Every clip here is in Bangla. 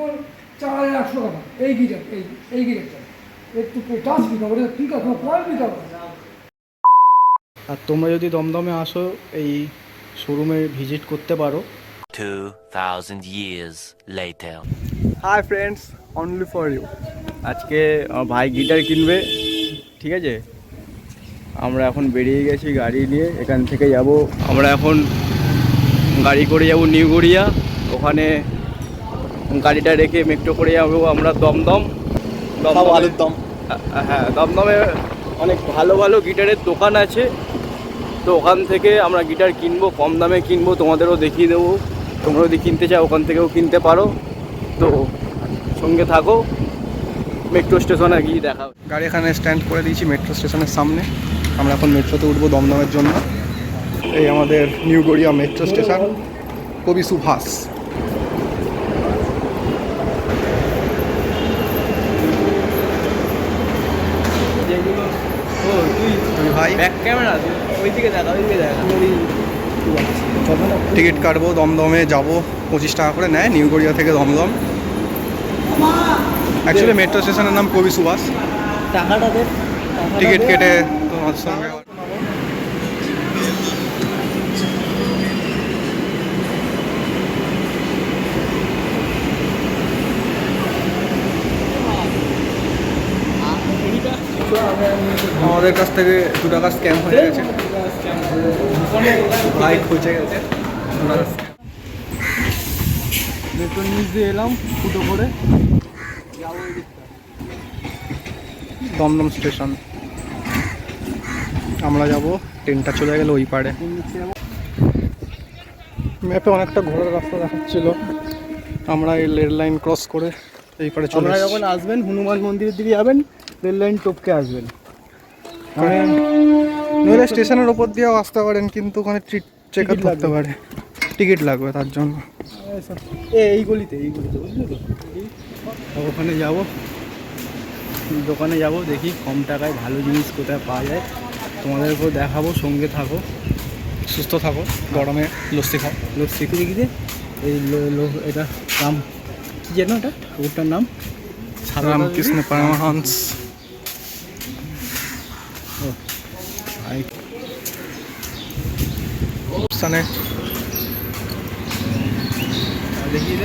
তোমার চার হাজার একশো টাকা। এই গিটার এই এই গিটারটা একটু টাচ এটা পয়েন্ট আর তোমরা যদি দমদমে আসো এই শোরুমে ভিজিট করতে পারো। 2,000 years later. Hi friends only for you আজকে আমার ভাই গিটার কিনবে ঠিক আছে? আমরা এখন বেরিয়ে গেছি গাড়ি নিয়ে এখান থেকে যাব। আমরা এখন গাড়ি করে যাব নিউ গড়িয়া। ওখানে গাড়িটা রেখে মেট্রো করে যাব আমরা দমদম। দমদমে- আলুর দম। হ্যাঁ দমদমে অনেক ভালো ভালো গিটারের দোকান আছে। তো ওখান থেকে আমরা গিটার কিনবো কম দামে কিনবো তোমাদেরও দেখিয়ে দেবো। তোমরা যদি কিনতে চাও ওখান থেকেও কিনতে পারো। তো সঙ্গে থাকো মেট্রো স্টেশনে গিয়ে দেখা হবে। গাড়ি এখানে স্ট্যান্ড করে দিয়েছি মেট্রো স্টেশনের সামনে। আমরা এখন মেট্রোতে উঠবো দমদমের জন্য। এই আমাদের নিউ গড়িয়া মেট্রো স্টেশন। কবি সুভাষ যেগুলো ও তুই তুই ভাই। ব্যাক ক্যামেরা ওই দিকে দেখা দেখা টিকিট কাটবো দমদমে যাব পঁচিশ টাকা করে নেয় নিউ গড়িয়া থেকে দমদম। অ্যাকচুয়ালি মেট্রো স্টেশনের নাম কবি সুভাষ। টাকাটা টিকিট কেটে তোমার সঙ্গে আমাদের কাছ থেকে দু টাকা স্ক্যাম হয়ে গেছে। ভাই খুঁজে গেছে। মেট্রো নিউজ দিয়ে এলাম ফুটো করে। দমদম স্টেশন। আমরা যাব ট্রেনটা চলে গেল ওই পারে। ম্যাপে অনেকটা ঘোরার রাস্তা দেখাচ্ছিল। আমরা এই রেল লাইন ক্রস করে এই পারে চলে যখন আসবেন হনুমান মন্দিরের দিকে যাবেন রেল লাইন টপকে আসবেন। মানে নইলে স্টেশনের ওপর দিয়েও আসতে পারেন কিন্তু ওখানে চেক টিকিট করতে পারে। টিকিট লাগবে তার জন্য। এ এই গলিতে এই গলিতে বুঝলি তো? ওখানে যাব। দোকানে যাব দেখি কম টাকায় ভালো জিনিস কোথায় পাওয়া যায়। তোমাদেরকেও দেখাবো সঙ্গে থাকো। সুস্থ থাকো গরমে লস্যি খাও। লস্যি কি দেখি এই এটা নাম কি যেন এটা? ওটার নাম? রামকৃষ্ণ পরমহংস। অপশানে দেখিয়ে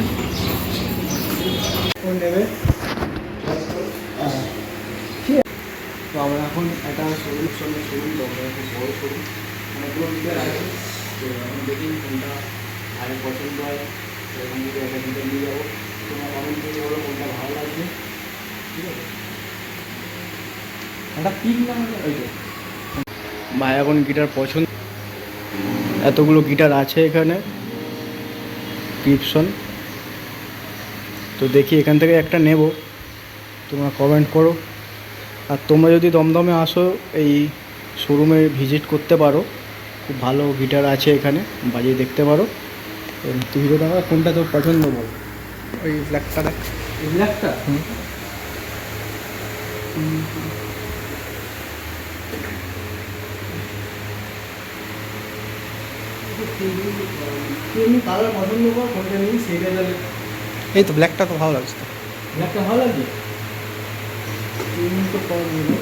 নেবে তো আমরা এখন একটা শোরুম সঙ্গে শোরুম বড় শোরুম অনেকগুলো গিটার আছে তো এখন দেখি কোনটা পছন্দ হয় এখান একটা নিয়ে যাব। তোমার কমেন্ট করে বলো কোনটা ভালো লাগবে ঠিক আছে? একটা পিক ওই ভাই এখন গিটার পছন্দ এতগুলো গিটার আছে এখানে গিপসন তো দেখি এখান থেকে একটা নেব তোমরা কমেন্ট করো। আর তোমরা যদি দমদমে আসো এই শোরুমে ভিজিট করতে পারো। খুব ভালো গিটার আছে এখানে বাজিয়ে দেখতে পারো। তো তুই হিরো টাকা কোনটা তোর পছন্দ বল? ওই ব্ল্যাকটা দেখ। ব্ল্যাকটা কালার পছন্দ কর কোনটা নিই সেটা তাহলে এই তো ব্ল্যাকটা তো ভালো লাগছে। তো ব্ল্যাকটা ভালো লাগছে? তো নিবো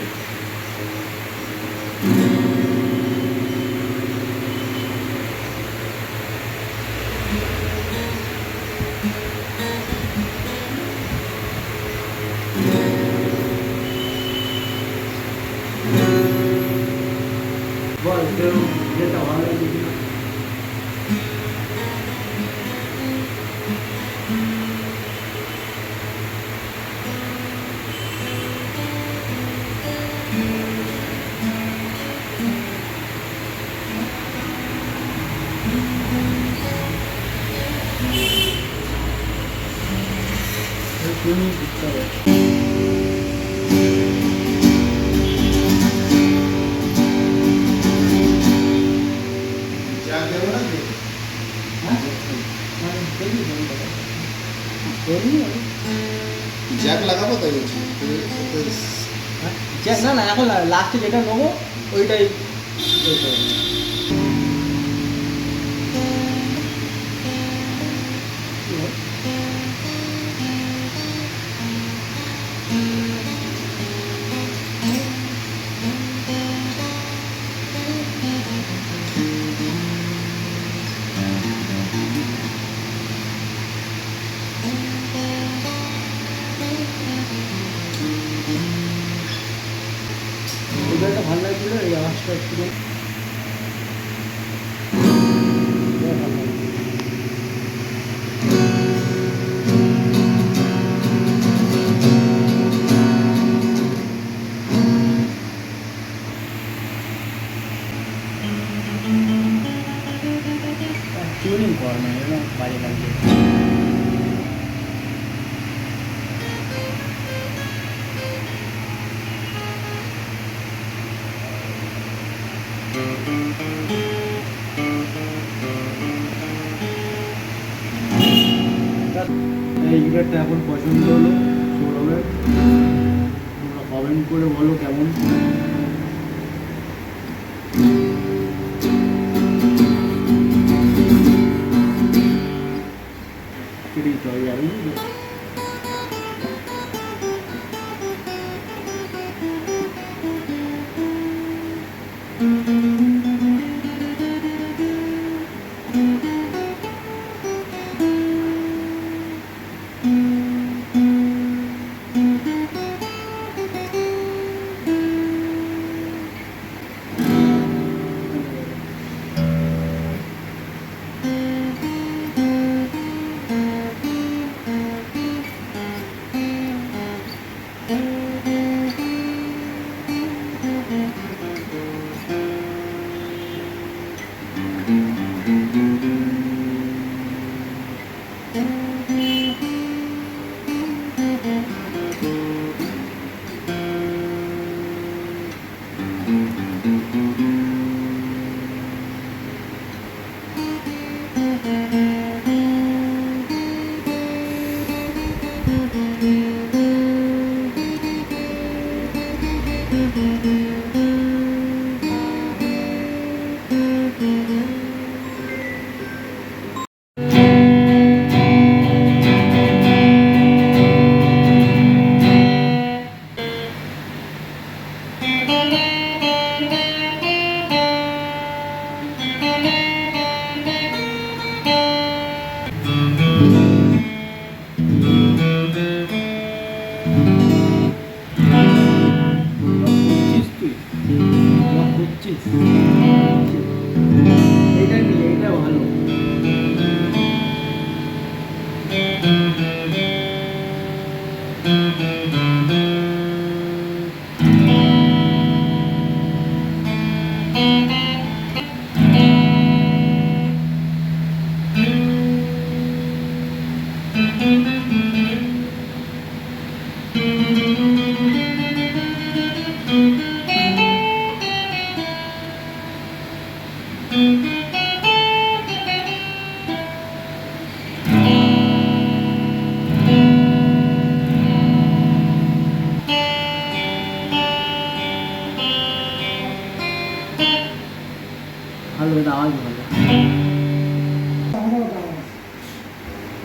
জ্যাক লাগাবো তাই বলছি। না না এখন লাস্টে যেটা নেব ওইটাই। ওই এই গিটারটা এখন পছন্দ হলো সৌরভের তোমরা কমেন্ট করে বলো কেমন। কিরি তো যাবে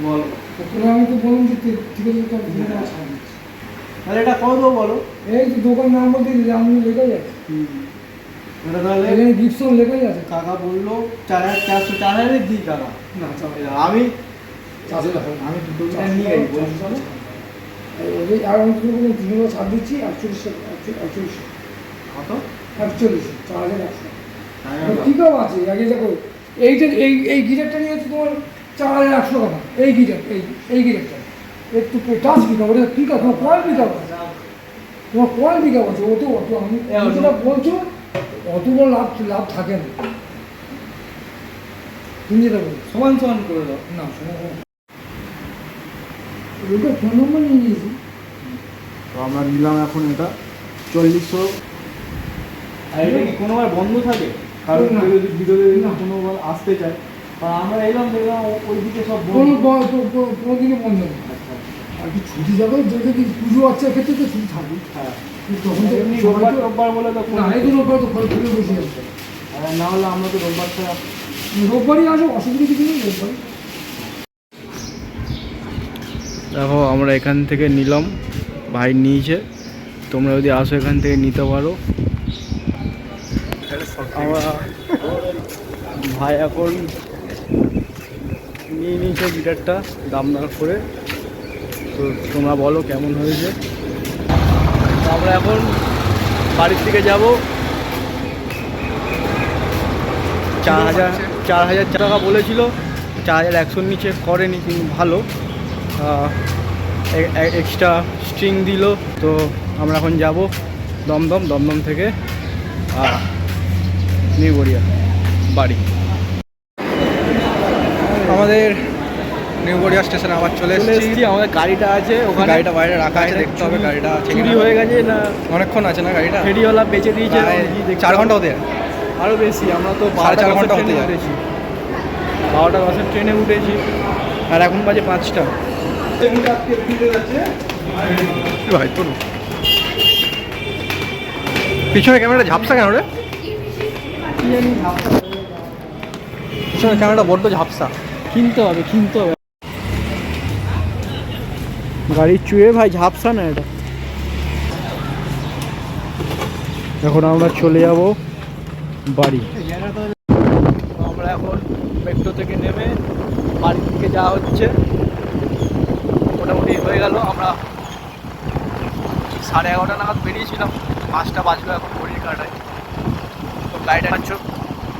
বলো আমি তো যে ঠিক আছে তো তাহলে এটা বলো এই যে দোকান আমি এটা তাহলে এখানে আছে বলল চারশো দিই না আমি আমি দুটো নিয়ে ওই আর আমি ছাড় দিচ্ছি একচল্লিশশো একচল্লিশশো কত একচল্লিশশো চার হাজার একশো। চার হাজার টাকা। আছে আগে দেখো এইটা এই এই গিটারটা নিয়ে তোমার চার হাজার একশো টাকা এই গিটার এই এই গিটারটা একটু টাচ পিক ওটা পিক আপ তোমার কয়েল পিক আপ তোমার কয়েল পিক আপ আছে অত অত আমি যেটা বলছো অতটা লাভ লাভ থাকে না। তুমি যেটা বলছো। সমান সমান করে দাও। না শোনো ওটা ফোন নম্বর নিয়ে নিয়েছি। তো আমরা নিলাম এখন এটা। চল্লিশশো। আর এটা কি কোনোবার বন্ধ থাকে? কারণ যদি ভিডিওতে না। কোনোবার আসতে চায় আর আমরা এলাম দেখলাম ওইদিকে সব কোনো কোনো দিনই বন্ধ নেই। আচ্ছা, আর কি ছুটি যাবে কি পুজো আছে ক্ষেত্রে তো ছুটি থাকবে। হ্যাঁ। তখন তো রোববার বলে তো না এই রোববার তো ঘরে খুলে বসে আছে। আর না হলে আমরা তো রোববার ছাড়া রোববারই আসো অসুবিধা কিছু নেই রোববারই। দেখো আমরা এখান থেকে নিলাম ভাই নিয়েছে। তোমরা যদি আসো এখান থেকে নিতে পারো। ভাই এখন নিয়ে নিয়েছে গিটারটা দাম দাম করে। তো তোমরা বলো কেমন হয়েছে। আমরা এখন বাড়ির দিকে যাব। চার হাজার চার হাজার টাকা বলেছিল। চার হাজার একশোর নিচে করেনি, কিন্তু ভালো। এক্সট্রা স্ট্রিং দিল। তো আমরা এখন যাব দমদম দমদম থেকে। নিউ গড়িয়া বাড়ি। আমাদের নিউ গড়িয়া স্টেশনে আবার চলে এসেছি। আমাদের গাড়িটা আছে ওখানে। গাড়িটা বাইরে রাখা আছে দেখতে হবে গাড়িটা আছে চুরি হয়ে গেছে না? অনেকক্ষণ আছে না গাড়িটা? ফেরিওয়ালা বেঁচে দিয়েছে চার ঘণ্টা হতে আরও বেশি আমরা তো সাড়ে চার ঘণ্টা হতে। উঠেছি। বারোটা দশের ট্রেনে উঠেছি। আর এখন বাজে পাঁচটা। ভাই তোর পিছনে ক্যামেরাটা ঝাপসা কেন রে? ক্যামেরাটা বড্ড ঝাপসা। কিনতে হবে কিনতে হবে। গাড়ির চুয়ে ভাই ঝাপসা না এটা। এখন আমরা চলে যাব বাড়ি। আমরা এখন মেট্রো থেকে নেমে বাড়ি থেকে যাওয়া হচ্ছে। মোটামুটি হয়ে গেল আমরা সাড়ে এগারোটা নাগাদ বেরিয়েছিলাম। পাঁচটা বাজলো এখন ঘড়ির কাটায়। তো আছো।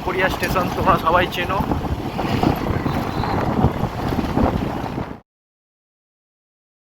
কোরিয়া স্টেশন তোমরা সবাই চেনো।